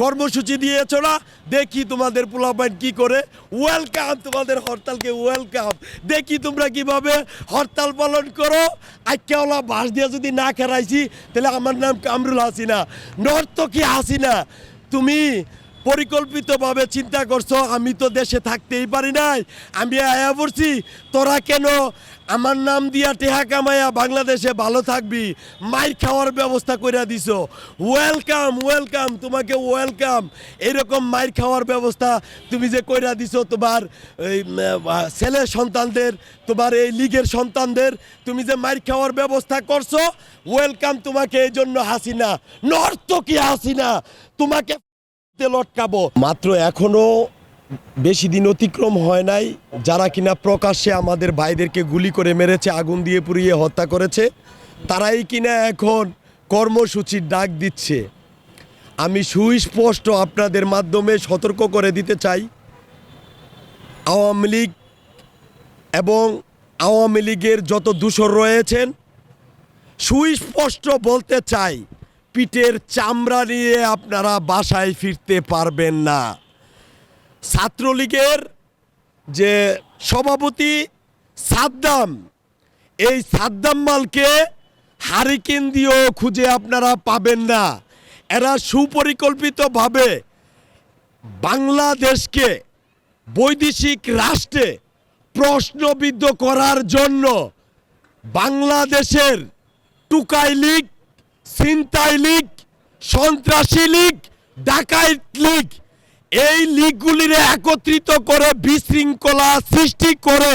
কর্মসূচি দিয়েছ না? দেখি তোমাদের পোলাপাইন কি করে। ওয়েলকাম তোমাদের হরতালকে ওয়েলকাম দেখি তোমরা কীভাবে হরতাল পালন করো। আজ্ঞাওয়ালা বাস দিয়ে যদি না খেরাইছি তাহলে আমার নাম কামরুল হাসিনা। নর্তকী হাসিনা, তুমি পরিকল্পিতভাবে চিন্তা করছ, আমি তো দেশে থাকতেই পারি নাই। আমি আয়া পড়ছি, তোরা কেন আমার নাম দিয়া টেহা কামাইয়া বাংলাদেশে ভালো থাকবি। মাইর খাওয়ার ব্যবস্থা করে দিছো। ওয়েলকাম ওয়েলকাম তোমাকে ওয়েলকাম এরকম মাইর খাওয়ার ব্যবস্থা তুমি যে কইরা দিছো, তোমার এই ছেলে সন্তানদের, তোমার এই লীগের সন্তানদের, তুমি যে মাইর খাওয়ার ব্যবস্থা করছ ওয়েলকাম তোমাকে এই জন্য হাসিনা। নর্তকী হাসিনা, তোমাকে লটকাবো। মাত্র এখনও বেশি দিন অতিক্রম হয় নাই, যারা কিনা প্রকাশ্যে আমাদের ভাইদেরকে গুলি করে মেরেছে, আগুন দিয়ে পুড়িয়ে হত্যা করেছে, তারাই কিনা এখন কর্মসূচির ডাক দিচ্ছে। আমি সুস্পষ্ট আপনাদের মাধ্যমে সতর্ক করে দিতে চাই। আওয়ামী লীগ এবং আওয়ামী লীগের যত দূষর রয়েছেন, সুস্পষ্ট বলতে চাই, পিঠের চামড়া নিয়ে আপনারা বাসায় ফিরতে পারবেন না। ছাত্রলীগের যে সভাপতি সাদ্দাম, এই সাদ্দাম মালকে হারিকেন দিয়েও খুঁজে আপনারা পাবেন না। এরা সুপরিকল্পিতভাবে বাংলাদেশকে বৈদেশিক রাষ্ট্রে প্রশ্নবিদ্ধ করার জন্য বাংলাদেশের টুকাই লীগ, ছিনতাই লীগ, সন্ত্রাসী লীগ, ডাকাইত লীগ এই লীগগুলির একত্রিত করে বিশৃঙ্খলা সৃষ্টি করে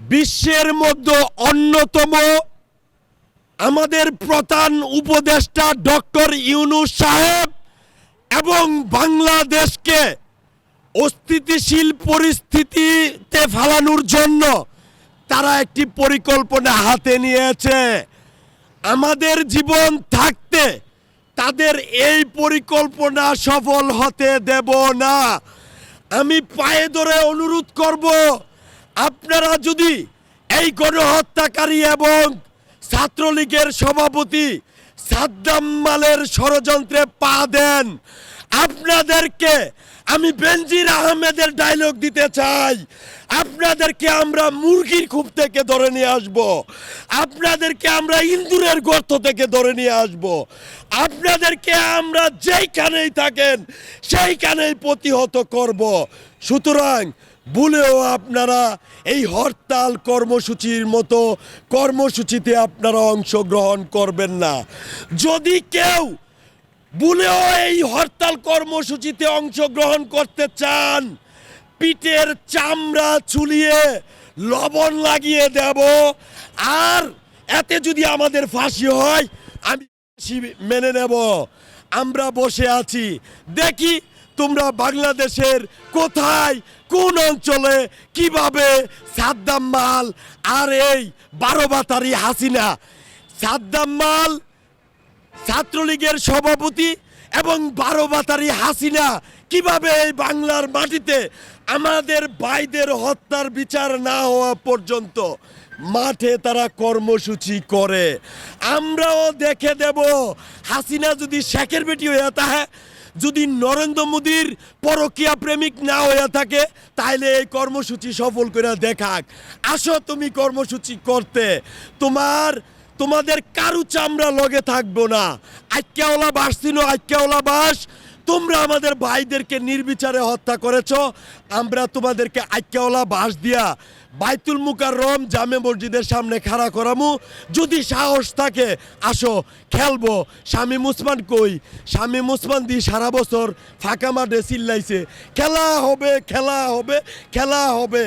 বিশ্বের মধ্যে অন্যতম আমাদের প্রধান উপদেষ্টা ডক্টর ইউনুস সাহেব এবং বাংলাদেশকে অস্থিতিশীল পরিস্থিতিতে ফেলানোর জন্য তারা একটি পরিকল্পনা হাতে নিয়েছে। আমাদের জীবন থাকতে তাদের এই পরিকল্পনা সফল হতে দেব না। আমি পায়ে ধরে অনুরোধ করব, আপনারা যদি এই গণহত্যাকারী এবং ছাত্রলীগের সভাপতি সাদ্দাম মালের ষড়যন্ত্রে পা দেন, আপনাদেরকে আমি বেনজির আহমেদের ডায়লগ দিতে চাই। আপনাদেরকে আমরা মুরগির খুব থেকে ধরে নিয়ে আসব। আপনাদেরকে আমরা ইন্দুরের গর্ত থেকে ধরে নিয়ে আসব। আপনাদেরকে আমরা যেইখানেই থাকেন, সেইখানেই প্রতিহত করব। সুতরাং ভুলেও আপনারা এই হরতাল কর্মসূচির মতো কর্মসূচিতে আপনারা অংশগ্রহণ করবেন না। যদি কেউ ভুলেও এই হরতাল কর্মসূচিতে অংশগ্রহণ করতে চান। পিঠের চামড়া চুলিয়ে লবণ লাগিয়ে দেব। আর এতে যদি আমাদের ফাঁসি হয়, আমি মেনে নেব। আমরা বসে আছি। দেখি তোমরা বাংলাদেশের কোথায়, কোন অঞ্চলে কীভাবে সাদ্দাম মাল আর এই বারো বাতারি হাসিনা। সাদ্দাম মাল ছাত্রলীগের সভাপতি এবং বারো বাতারি হাসিনা কীভাবে এই বাংলার মাটিতে আমাদের ভাইদের হত্যার বিচার না হওয়া পর্যন্ত মাঠে তারা কর্মসূচি করে? আমরাও দেখে দেব। হাসিনা যদি শেখের বেটি হয়ে থাকে, যদি নরেন্দ্র মোদীর পরকীয়া প্রেমিক না হয়ে থাকে তাহলে এই কর্মসূচি সফল করে দেখাক। আসো তুমি কর্মসূচি করতে। তোমার তোমাদের কারু চামড়া লগে থাকব না। আইক্যাওলা বাস ছিল আইক্যাওলা বাস। তোমরা আমাদের ভাইদেরকে নির্বিচারে হত্যা করেছ। আমরা তোমাদেরকে আইক্যাওলা বাস দিয়া বাইতুল মুকাররম জামে মসজিদের সামনে খাড়া করামু। যদি সাহস থাকে, আসো, খেলব। স্বামী মুসমান কই? স্বামী মুসমান দি সারা বছর ফাঁকা মাঠে চিল্লাইছে, খেলা হবে খেলা হবে খেলা হবে।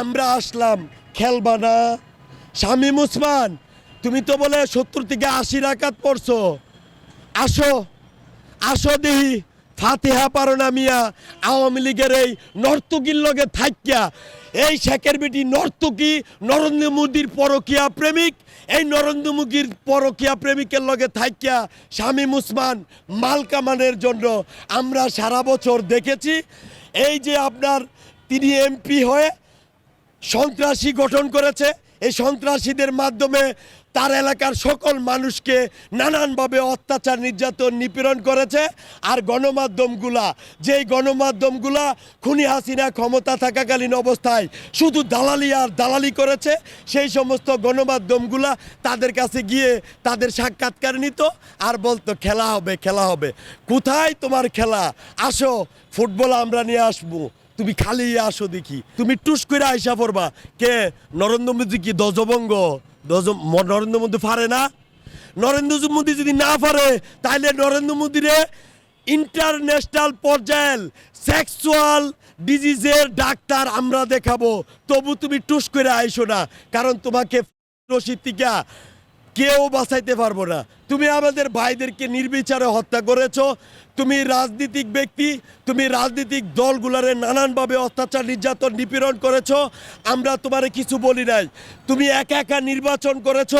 আমরা আসলাম, খেলবা না। স্বামী উসমান তুমি তো বলে সত্তর থেকে আশি রাকাত পড়ছো। আসো আসো দেহি, ফাতিহা পারো না মিয়া, আওয়ামী লীগের এই নর্তকীর লগে থাইক্যা। এই শেখের বেটি নর্তকী, নরেন্দ্র মোদীর পরকিয়া প্রেমিক, এই নরেন্দ্র মোদীর পরকিয়া প্রেমিকের লগে থাইক্যা স্বামী মুসমান মাল কামানের জন্য। আমরা সারা বছর দেখেছি, এই যে আপনার তিনি এমপি হয়ে সন্ত্রাসী গঠন করেছে এই সন্ত্রাসীদের মাধ্যমে তার এলাকার সকল মানুষকে নানানভাবে অত্যাচার, নির্যাতন, নিপীড়ন করেছে। আর গণমাধ্যমগুলা, যেই গণমাধ্যমগুলা খুনি হাসিনা ক্ষমতা থাকাকালীন অবস্থায় শুধু দালালি আর দালালি করেছে, সেই সমস্ত গণমাধ্যমগুলা তাদের কাছে গিয়ে তাদের সাক্ষাৎকার নিত আর বলতো, খেলা হবে খেলা হবে। কোথায় তোমার খেলা? আসো, ফুটবল আমরা নিয়ে আসব। তুমি খালি আসো দেখি। তুমি টুস করে আইসা পড়বা। কে? নরেন্দ্র মোদী কি দজবঙ্গ দজ নরেন্দ্র মোদী পারে না? নরেন্দ্র মোদী যদি না পারে তাহলে নরেন্দ্র মোদীরে ইন্টারন্যাশনাল পর্যায়ের সেক্সুয়াল ডিজিজের ডাক্তার আমরা দেখাবো। তবু তুমি টুস করে আইসো না, কারণ তোমাকে রশিদ কেউ বাঁচাইতে পারব না। তুমি আমাদের ভাইদেরকে নির্বিচারে হত্যা করেছ। তুমি রাজনীতিক ব্যক্তি, তুমি রাজনীতিক দলগুলারে নানানভাবে অত্যাচার, নির্যাতন, নিপীড়ন করেছ। আমরা তোমারে কিছু বলি নাই। তুমি একা একা নির্বাচন করেছ।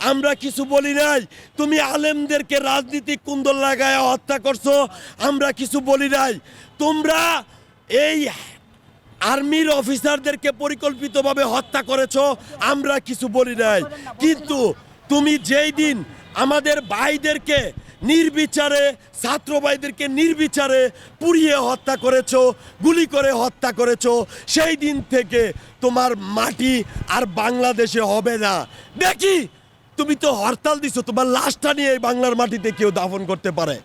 আমরা কিছু বলি নাই। তুমি আলেমদেরকে রাজনীতিক কুন্দল লাগায় হত্যা করছ। আমরা কিছু বলি নাই। তোমরা এই আর্মির অফিসারদেরকে পরিকল্পিতভাবে হত্যা করেছ। আমরা কিছু বলি নাই। কিন্তু তুমি যেই দিন আমাদের ভাইদেরকে নির্বিচারে ছাত্র ভাইদেরকে নির্বিচারে পুড়িয়ে হত্যা করেছ, গুলি করে হত্যা করেছ। সেই দিন থেকে তোমার মাটি আর বাংলাদেশে হবে না। দেখি, তুমি তো হরতাল দিছো, তোমার লাশটা নিয়ে এই বাংলার মাটিতে কেউ দাফন করতে পারে।